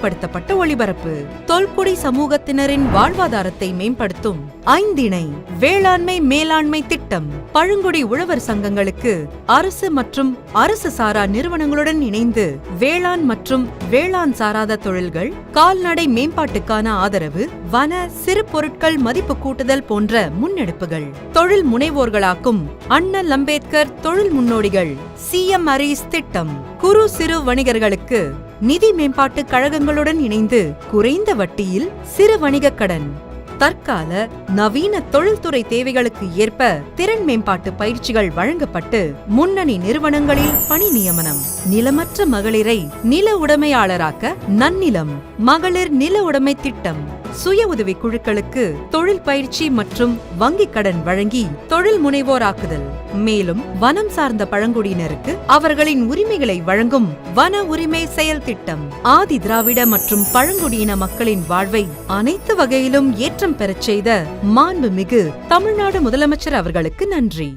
முறைப்படுத்தப்பட்ட ஒளிபரப்பு. தொல்குடி சமூகத்தினரின் வாழ்வாதாரத்தை மேம்படுத்தும் ஐந்திணை வேளாண்மை மேலாண்மை திட்டம். பழங்குடி உழவர் சங்கங்களுக்கு அரசு மற்றும் அரசு சாரா நிறுவனங்களுடன் இணைந்து வேளாண் மற்றும் வேளாண் சாராத தொழில்கள் கால்நடை மேம்பாட்டுக்கான ஆதரவு வன சிறு பொருட்கள் மதிப்பு கூட்டுதல் போன்ற முன்னெடுப்புகள். தொழில் முனைவோர்களாக்கும் அண்ணல் அம்பேத்கர் தொழில் முன்னோடிகள். சிஎம் திட்டம். குறு சிறு வணிகர்களுக்கு நிதி மேம்பாட்டு கழகங்களுடன் இணைந்து குறைந்த வட்டியில் சிறு வணிக கடன். தற்கால நவீன தொழில்துறை தேவைகளுக்கு ஏற்ப திறன் மேம்பாட்டு பயிற்சிகள் வழங்கப்பட்டு முன்னணி நிறுவனங்களில் பணி நியமனம். நிலமற்ற மகளிரை நில உடைமையாளராக்க நன்னிலம். மகளிர் நில உடைமை திட்டம். சுய உதவி குழுக்களுக்கு தொழில் பயிற்சி மற்றும் வங்கிக் கடன் வழங்கி தொழில் முனைவோராக்குதல். மேலும் வனம் சார்ந்த பழங்குடியினருக்கு அவர்களின் உரிமைகளை வழங்கும் வன உரிமை செயல் திட்டம். ஆதி திராவிட மற்றும் பழங்குடியின மக்களின் வாழ்வை அனைத்து வகையிலும் ஏற்றம் பெறச் செய்த மாண்புமிகு தமிழ்நாடு முதலமைச்சர் அவர்களுக்கு நன்றி.